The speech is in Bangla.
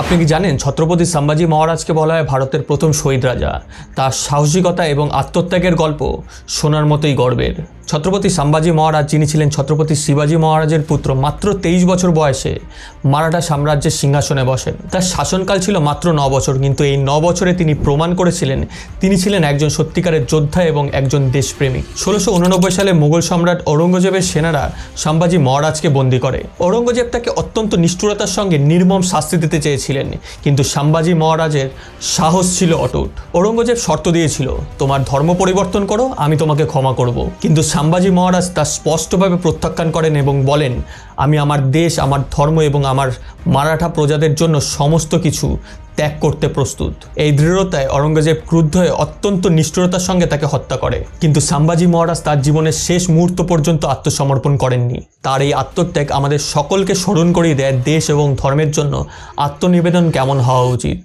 আপনি কি জানেন, ছত্রপতি সম্ভাজি মহারাজকে বলা হয় ভারতের প্রথম শহীদ রাজা। তার সাহসিকতা এবং আত্মত্যাগের গল্প শোনার মতোই গর্বের। ছত্রপতি সম্ভাজি মহারাজ, যিনি ছিলেন ছত্রপতি শিবাজী মহারাজের পুত্র, মাত্র তেইশ বছর বয়সে মারাঠা সাম্রাজ্যের সিংহাসনে বসেন। তার শাসনকাল ছিল মাত্র ন বছর, কিন্তু এই ন বছরে তিনি প্রমাণ করেছিলেন তিনি ছিলেন একজন সত্যিকারের যোদ্ধা এবং একজন দেশপ্রেমিক ষোলোশো উননব্বই সালে মুঘল সম্রাট ঔরঙ্গজেবের সেনারা সম্ভাজি মহারাজকে বন্দি করে। ঔরঙ্গজেব তাকে অত্যন্ত নিষ্ঠুরতার সঙ্গে নির্মম শাস্তি দিতে চেয়েছিলেন, কিন্তু সম্ভাজি মহারাজের সাহস ছিল অটুট। ঔরঙ্গজেব শর্ত দিয়েছিল, তোমার ধর্ম পরিবর্তন করো, আমি তোমাকে ক্ষমা করব। কিন্তু সম্ভাজি মহারাজ তা স্পষ্টভাবে প্রত্যাখ্যান করেন এবং বলেন, আমি আমার দেশ, আমার ধর্ম এবং আমার মারাঠা প্রজাদের জন্য সমস্ত কিছু ত্যাগ করতে প্রস্তুত। এই দৃঢ়তায় অরঙ্গজেব ক্রুদ্ধ হয়ে অত্যন্ত নিষ্ঠুরতার সঙ্গে তাকে হত্যা করে। কিন্তু সাম্বাজি মহারাজ তার জীবনের শেষ মুহূর্ত পর্যন্ত আত্মসমর্পণ করেননি। তার এই আত্মত্যাগ আমাদের সকলকে স্মরণ করিয়ে দেয় দেশ এবং ধর্মের জন্য। আত্মনিবেদন কেমন হওয়া উচিত?